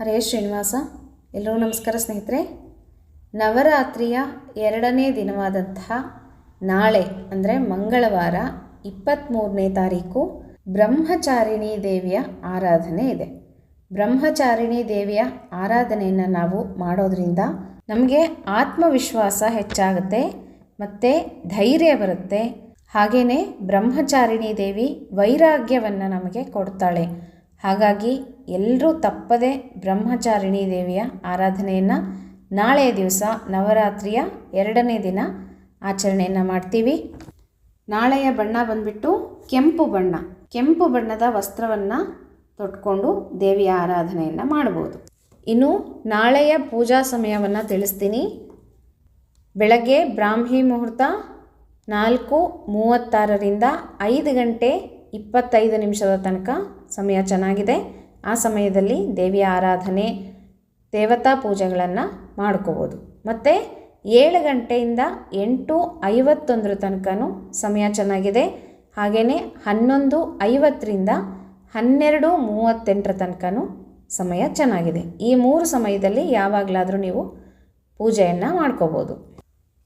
ಹರೇ ಶ್ರೀನಿವಾಸ ಎಲ್ಲರೂ ನಮಸ್ಕಾರ ಸ್ನೇಹಿತರೆ. ನವರಾತ್ರಿಯ ಎರಡನೇ ದಿನವಾದಂತಹ ನಾಳೆ, ಅಂದರೆ ಮಂಗಳವಾರ ಇಪ್ಪತ್ತ್ಮೂರನೇ ತಾರೀಕು, ಬ್ರಹ್ಮಚಾರಿಣಿ ದೇವಿಯ ಆರಾಧನೆ ಇದೆ. ಬ್ರಹ್ಮಚಾರಿಣಿ ದೇವಿಯ ಆರಾಧನೆಯನ್ನು ನಾವು ಮಾಡೋದ್ರಿಂದ ನಮಗೆ ಆತ್ಮವಿಶ್ವಾಸ ಹೆಚ್ಚಾಗುತ್ತೆ, ಮತ್ತು ಧೈರ್ಯ ಬರುತ್ತೆ. ಹಾಗೆಯೇ ಬ್ರಹ್ಮಚಾರಿಣಿ ದೇವಿ ವೈರಾಗ್ಯವನ್ನು ನಮಗೆ ಕೊಡ್ತಾಳೆ. ಹಾಗಾಗಿ ಎಲ್ಲರೂ ತಪ್ಪದೆ ಬ್ರಹ್ಮಚಾರಿಣಿ ದೇವಿಯ ಆರಾಧನೆಯನ್ನು ನಾಳೆಯ ದಿವಸ ನವರಾತ್ರಿಯ ಎರಡನೇ ದಿನ ಆಚರಣೆಯನ್ನು ಮಾಡ್ತೀವಿ. ನಾಳೆಯ ಬಣ್ಣ ಬಂದ್ಬಿಟ್ಟು ಕೆಂಪು ಬಣ್ಣ. ಕೆಂಪು ಬಣ್ಣದ ವಸ್ತ್ರವನ್ನು ತೊಟ್ಕೊಂಡು ದೇವಿಯ ಆರಾಧನೆಯನ್ನು ಮಾಡ್ಬೋದು. ಇನ್ನು ನಾಳೆಯ ಪೂಜಾ ಸಮಯವನ್ನು ತಿಳಿಸ್ತೀನಿ. ಬೆಳಗ್ಗೆ ಬ್ರಾಹ್ಮಿ ಮುಹೂರ್ತ ನಾಲ್ಕು ಮೂವತ್ತಾರರಿಂದ ಐದು ಗಂಟೆ ಇಪ್ಪತ್ತೈದು ನಿಮಿಷದ ತನಕ ಸಮಯ ಚೆನ್ನಾಗಿದೆ. ಆ ಸಮಯದಲ್ಲಿ ದೇವಿಯ ಆರಾಧನೆ, ದೇವತಾ ಪೂಜೆಗಳನ್ನು ಮಾಡ್ಕೋಬೋದು. ಮತ್ತು ಏಳು ಗಂಟೆಯಿಂದ ಎಂಟು ಐವತ್ತೊಂದರ ತನಕನೂ ಸಮಯ ಚೆನ್ನಾಗಿದೆ. ಹಾಗೆಯೇ ಹನ್ನೊಂದು ಐವತ್ತರಿಂದ ಹನ್ನೆರಡು ಮೂವತ್ತೆಂಟರ ತನಕನೂ ಸಮಯ ಚೆನ್ನಾಗಿದೆ. ಈ ಮೂರು ಸಮಯದಲ್ಲಿ ಯಾವಾಗಲಾದರೂ ನೀವು ಪೂಜೆಯನ್ನು ಮಾಡ್ಕೋಬೋದು.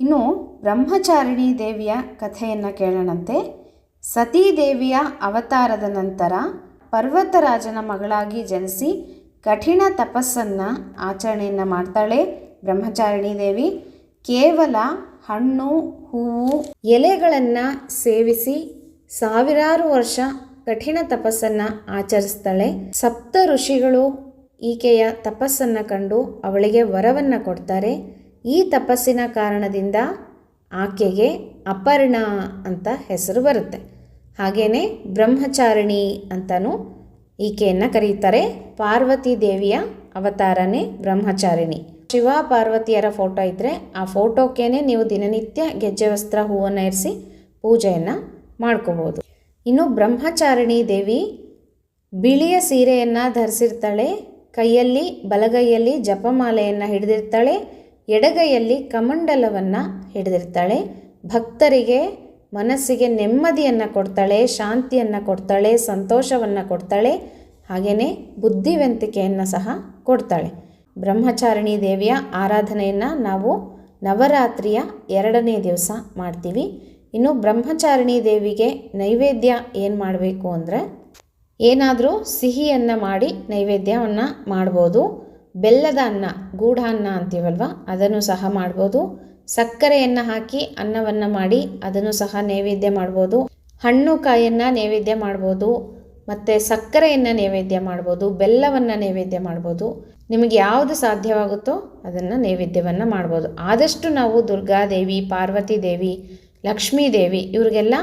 ಇನ್ನು ಬ್ರಹ್ಮಚಾರಿಣಿ ದೇವಿಯ ಕಥೆಯನ್ನು ಕೇಳೋಣಂತೆ. ಸತೀದೇವಿಯ ಅವತಾರದ ನಂತರ ಪರ್ವತರಾಜನ ಮಗಳಾಗಿ ಜನಿಸಿ ಕಠಿಣ ತಪಸ್ಸನ್ನು ಆಚರಣೆಯನ್ನು ಮಾಡ್ತಾಳೆ ಬ್ರಹ್ಮಚಾರಿಣಿ ದೇವಿ. ಕೇವಲ ಹಣ್ಣು, ಹೂವು, ಎಲೆಗಳನ್ನು ಸೇವಿಸಿ ಸಾವಿರಾರು ವರ್ಷ ಕಠಿಣ ತಪಸ್ಸನ್ನು ಆಚರಿಸ್ತಾಳೆ. ಸಪ್ತ ಋಷಿಗಳು ಈಕೆಯ ತಪಸ್ಸನ್ನು ಕಂಡು ಅವಳಿಗೆ ವರವನ್ನು ಕೊಡ್ತಾರೆ. ಈ ತಪಸ್ಸಿನ ಕಾರಣದಿಂದ ಆಕೆಗೆ ಅಪರ್ಣ ಅಂತ ಹೆಸರು ಬರುತ್ತೆ. ಹಾಗೆಯೇ ಬ್ರಹ್ಮಚಾರಿಣಿ ಅಂತಲೂ ಈಕೆಯನ್ನು ಕರೀತಾರೆ. ಪಾರ್ವತಿ ದೇವಿಯ ಅವತಾರನೇ ಬ್ರಹ್ಮಚಾರಿಣಿ. ಶಿವ ಪಾರ್ವತಿಯರ ಫೋಟೋ ಇದ್ದರೆ ಆ ಫೋಟೋಕ್ಕೇನೆ ನೀವು ದಿನನಿತ್ಯ ಗೆಜ್ಜೆ, ವಸ್ತ್ರ, ಹೂವನ್ನು ಇರಿಸಿ ಪೂಜೆಯನ್ನು ಮಾಡ್ಕೋಬೋದು. ಇನ್ನು ಬ್ರಹ್ಮಚಾರಿಣಿ ದೇವಿ ಬಿಳಿಯ ಸೀರೆಯನ್ನು ಧರಿಸಿರ್ತಾಳೆ, ಕೈಯಲ್ಲಿ, ಬಲಗೈಯಲ್ಲಿ ಜಪಮಾಲೆಯನ್ನು ಹಿಡಿದಿರ್ತಾಳೆ, ಎಡಗೈಯಲ್ಲಿ ಕಮಂಡಲವನ್ನು ಹಿಡಿದಿರ್ತಾಳೆ. ಭಕ್ತರಿಗೆ ಮನಸ್ಸಿಗೆ ನೆಮ್ಮದಿಯನ್ನು ಕೊಡ್ತಾಳೆ, ಶಾಂತಿಯನ್ನು ಕೊಡ್ತಾಳೆ, ಸಂತೋಷವನ್ನು ಕೊಡ್ತಾಳೆ ಹಾಗೆಯೇ ಬುದ್ಧಿವಂತಿಕೆಯನ್ನು ಸಹ ಕೊಡ್ತಾಳೆ. ಬ್ರಹ್ಮಚಾರಿಣಿ ದೇವಿಯ ಆರಾಧನೆಯನ್ನು ನಾವು ನವರಾತ್ರಿಯ ಎರಡನೇ ದಿವಸ ಮಾಡ್ತೀವಿ. ಇನ್ನು ಬ್ರಹ್ಮಚಾರಿಣಿ ದೇವಿಗೆ ನೈವೇದ್ಯ ಏನು ಮಾಡಬೇಕು ಅಂದರೆ, ಏನಾದರೂ ಸಿಹಿಯನ್ನು ಮಾಡಿ ನೈವೇದ್ಯವನ್ನು ಮಾಡ್ಬೋದು. ಬೆಲ್ಲದ ಅನ್ನ, ಗೂಢ ಅನ್ನ ಅಂತೀವಲ್ವ, ಅದನ್ನು ಸಹ ಮಾಡ್ಬೋದು. ಸಕ್ಕರೆಯನ್ನು ಹಾಕಿ ಅನ್ನವನ್ನು ಮಾಡಿ ಅದನ್ನು ಸಹ ನೈವೇದ್ಯ ಮಾಡ್ಬೋದು. ಹಣ್ಣು ಕಾಯನ್ನು ನೈವೇದ್ಯ ಮಾಡ್ಬೋದು. ಮತ್ತು ಸಕ್ಕರೆಯನ್ನು ನೈವೇದ್ಯ ಮಾಡ್ಬೋದು. ಬೆಲ್ಲವನ್ನು ನೈವೇದ್ಯ ಮಾಡ್ಬೋದು. ನಿಮಗೆ ಯಾವುದು ಸಾಧ್ಯವಾಗುತ್ತೋ ಅದನ್ನು ನೈವೇದ್ಯವನ್ನು ಮಾಡ್ಬೋದು. ಆದಷ್ಟು ನಾವು ದುರ್ಗಾದೇವಿ ಪಾರ್ವತಿ ದೇವಿ, ಲಕ್ಷ್ಮೀ ದೇವಿ ಇವ್ರಿಗೆಲ್ಲ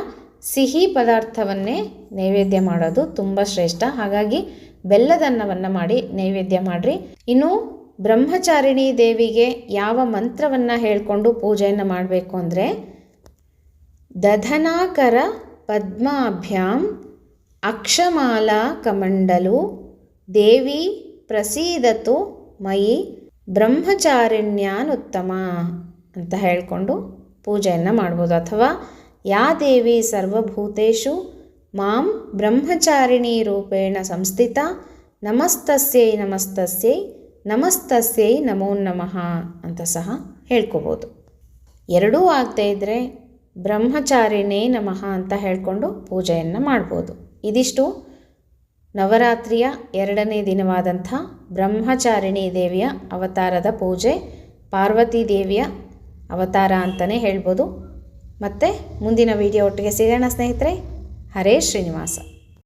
ಸಿಹಿ ಪದಾರ್ಥವನ್ನೇ ನೈವೇದ್ಯ ಮಾಡೋದು ತುಂಬ ಶ್ರೇಷ್ಠ. ಹಾಗಾಗಿ ಬೆಲ್ಲದನ್ನವನ್ನು ಮಾಡಿ ನೈವೇದ್ಯ ಮಾಡಿರಿ. ಇನ್ನು ಬ್ರಹ್ಮಚಾರಿಣಿ ದೇವಿಗೆ ಯಾವ ಮಂತ್ರವನ್ನು ಹೇಳಿಕೊಂಡು ಪೂಜೆಯನ್ನು ಮಾಡಬೇಕು ಅಂದರೆ, ದಧನಾಕರ ಪದ್ಮಾಭ್ಯಾಂ ಅಕ್ಷಮಾಲಾ ಕಮಂಡಲು ದೇವಿ ಪ್ರಸೀದತು ಮಯಿ ಬ್ರಹ್ಮಚಾರಿಣ್ಯಾನುತ್ತಮ ಅಂತ ಹೇಳಿಕೊಂಡು ಪೂಜೆಯನ್ನು ಮಾಡ್ಬೋದು. ಅಥವಾ ಯಾ ದೇವಿ ಸರ್ವಭೂತೇಷು ಮಾಂ ಬ್ರಹ್ಮಚಾರಿಣಿ ರೂಪೇಣ ಸಂಸ್ಥಿತ ನಮಸ್ತಸ್ಯೈ ನಮಸ್ತಸ್ಯೈ ನಮಸ್ತಸ್ಯೈ ನಮೋ ನಮಃ ಅಂತ ಸಹ ಹೇಳ್ಕೋಬೋದು. ಎರಡೂ ಆಗದೇ ಇದ್ದರೆ ಬ್ರಹ್ಮಚಾರಿಣೇ ನಮಃ ಅಂತ ಹೇಳಿಕೊಂಡು ಪೂಜೆಯನ್ನು ಮಾಡ್ಬೋದು. ಇದಿಷ್ಟು ನವರಾತ್ರಿಯ ಎರಡನೇ ದಿನವಾದಂಥ ಬ್ರಹ್ಮಚಾರಿಣಿ ದೇವಿಯ ಅವತಾರದ ಪೂಜೆ, ಪಾರ್ವತಿ ದೇವಿಯ ಅವತಾರ ಅಂತಲೇ ಹೇಳ್ಬೋದು. ಮತ್ತು ಮುಂದಿನ ವಿಡಿಯೋ ಒಟ್ಟಿಗೆ ಸಿಗೋಣ ಸ್ನೇಹಿತರೆ. ಹರೇ ಶ್ರೀನಿವಾಸ.